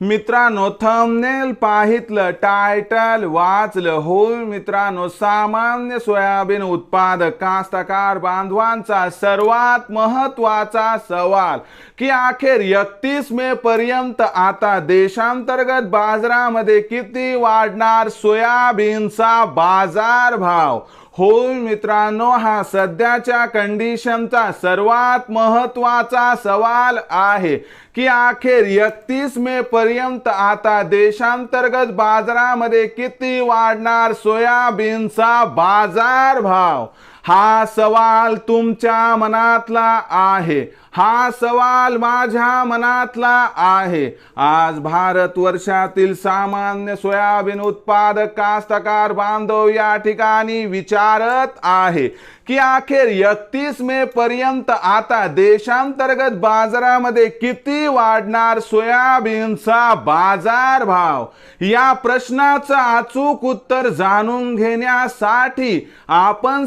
मित्रांनो thumbnail पाहितलं title वाचलं. हो मित्रांनो सामान्य सोयाबीन उत्पादक कास्तकार बांधवांचा सर्वात महत्त्वाचा सवाल की अखेर एकतीस मे पर्यंत आता देशांतर्गत बाजारामध्ये किती वाढणार सोयाबीनचा बाजार भाव हो मित्रांनो हा सध्याच्या कंडिशनचा सर्वात महत्त्वाचा सवाल आहे की अखेर एकतीस मे पर्यंत आता देशांतर्गत बाजारामध्ये किती वाढणार सोयाबीनचा बाजार भाव हा सवाल तुमच्या मनातला आहे. हा सवाल माझ्या मनातला आहे. आज भारत वर्षातील सामान्य सोयाबीन उत्पादक कास्तकार बांधव या ठिकाणी विचारत आहे की अखेर एकतीस मे पर्यंत आता देशांतर्गत बाजारामध्ये किती वाढणार सोयाबीनचा बाजार भाव या प्रश्नाचं अचूक उत्तर जाणून घेण्यासाठी आपण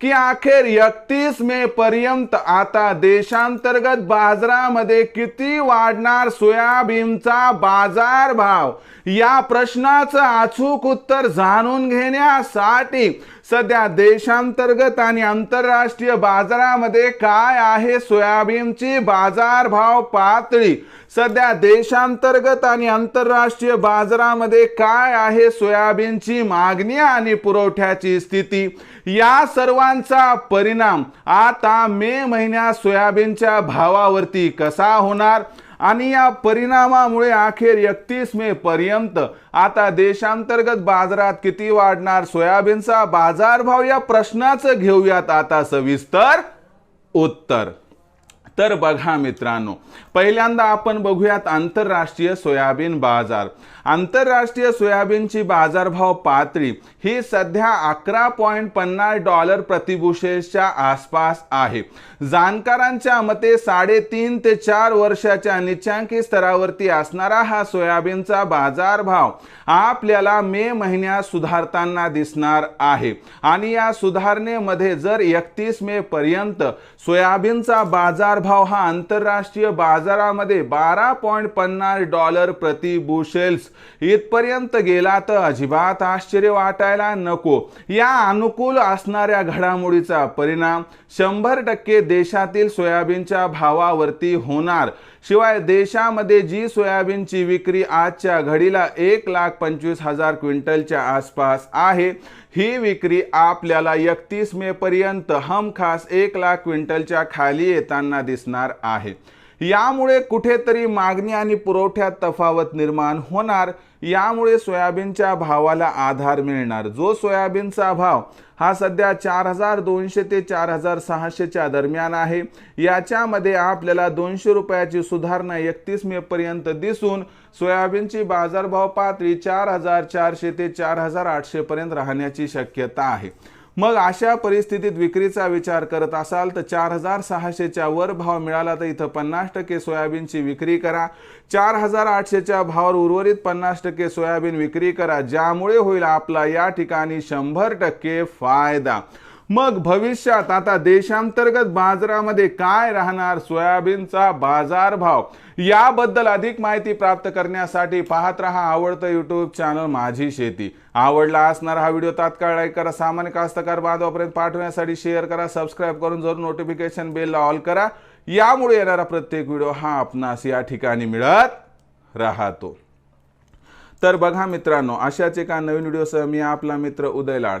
की अखेर एकतीस मे पर्यंत आता देशांतर्गत बाजारामध्ये किती वाढणार सोयाबीनचा बाजार भाव? या प्रश्नाचं अचूक उत्तर जाणून घेण्यासाठी सध्या देशांतर्गत आणि आंतरराष्ट्रीय बाजारामध्ये काय आहे? सोयाबीनची बाजारभाव पातळी. सध्या देशांतर्गत आणि आंतरराष्ट्रीय बाजारामध्ये काय आहे? सोयाबीनची मागणी आणि पुरवठ्याची स्थिती. या सर्वांचा परिणाम आता मे महिन्यात सोयाबीनच्या भावावरती कसा होणार? आणि या परिणामामुळे अखेर एकतीस मे पर्यंत आता देशांतर्गत बाजारात किती वाढणार सोयाबीनचा बाजारभाव या प्रश्नाचं घेऊयात आता सविस्तर उत्तर. तर बघा मित्रांनो पहिल्यांदा आपण बघूयात आंतरराष्ट्रीय सोयाबीन बाजार. आंतरराष्ट्रीय सोयाबीनची बाजारभाव पातळी ही सध्या अकरा पॉईंट पन्नास डॉलर प्रतिबुशेसच्या आसपास आहे. जाणकारांच्या मते साडेतीन ते चार वर्षाच्या निचांकी स्तरावरती असणारा हा सोयाबीनचा बाजारभाव आपल्याला मे महिन्यात सुधारताना दिसणार आहे. आणि या सुधारणेमध्ये जर एकतीस मे पर्यंत सोयाबीनचा बाजार बाजारभाव हा आंतरराष्ट्रीय बाजारामध्ये बारा पॉईंट पन्नास डॉलर प्रति बुशेल्स इथपर्यंत गेला तर अजिबात आश्चर्य वाटायला नको. या अनुकूल असणाऱ्या घडामोडीचा परिणाम शंभर टक्के देशातील सोयाबीनच्या भावावरती होणार. शिवाय देशामध्ये जी सोयाबीनची विक्री आजच्या घडीला एक लाख पंचवीस हजार क्विंटलच्या आसपास आहे ही विक्री आपल्याला एकतीस मे पर्यंत हमखास एक लाख क्विंटलच्या खाली येताना दिसणार आहे. यामुळे कुठेतरी मागणी आणि पुरवठ्यात तफावत निर्माण होणार यामुळे सोयाबीनच्या भावाला आधार मिळणार. जो सोयाबीनचा भाव हा सध्या चार हजार दोनशे ते चार हजार सहाशेच्या दरम्यान आहे. याच्यामध्ये आपल्याला दोनशे रुपयाची सुधारणा एकतीस मे पर्यंत दिसून सोयाबीनची बाजारभाव पातळी चार हजार चारशे ते चार हजार आठशे पर्यंत राहण्याची शक्यता आहे. मग अशा परिस्थितीत विक्रीचा विचार करत असाल तर चार हजार सहाशेच्या वर भाव मिळाला तर इथं पन्नास टक्के सोयाबीनची विक्री करा. चार हजार आठशेच्या भावावर उर्वरित पन्नास टक्के सोयाबीन विक्री करा. ज्यामुळे होईल आपला या ठिकाणी शंभर टक्के फायदा. मग भविष्यात आता देशांतर्गत बाजारामध्ये काय राहणार सोयाबीनचा बाजारभाव? याबद्दल अधिक माहिती प्राप्त करण्यासाठी पाहत रहा आवडतं युट्यूब चॅनल माझी शेती. आवडला असणारा हा व्हिडिओ तात्काळ लाईक करा सामान्य कास्तकार बांधवापर्यंत पाठवण्यासाठी शेअर करा सबस्क्राईब करून जरूर नोटिफिकेशन बेलला ऑल करा. यामुळे येणारा प्रत्येक व्हिडिओ हा आपणास या ठिकाणी मिळत राहतो. तर बघा मित्रांनो अशाच एका नवीन व्हिडिओसह मी आपला मित्र उदय लाड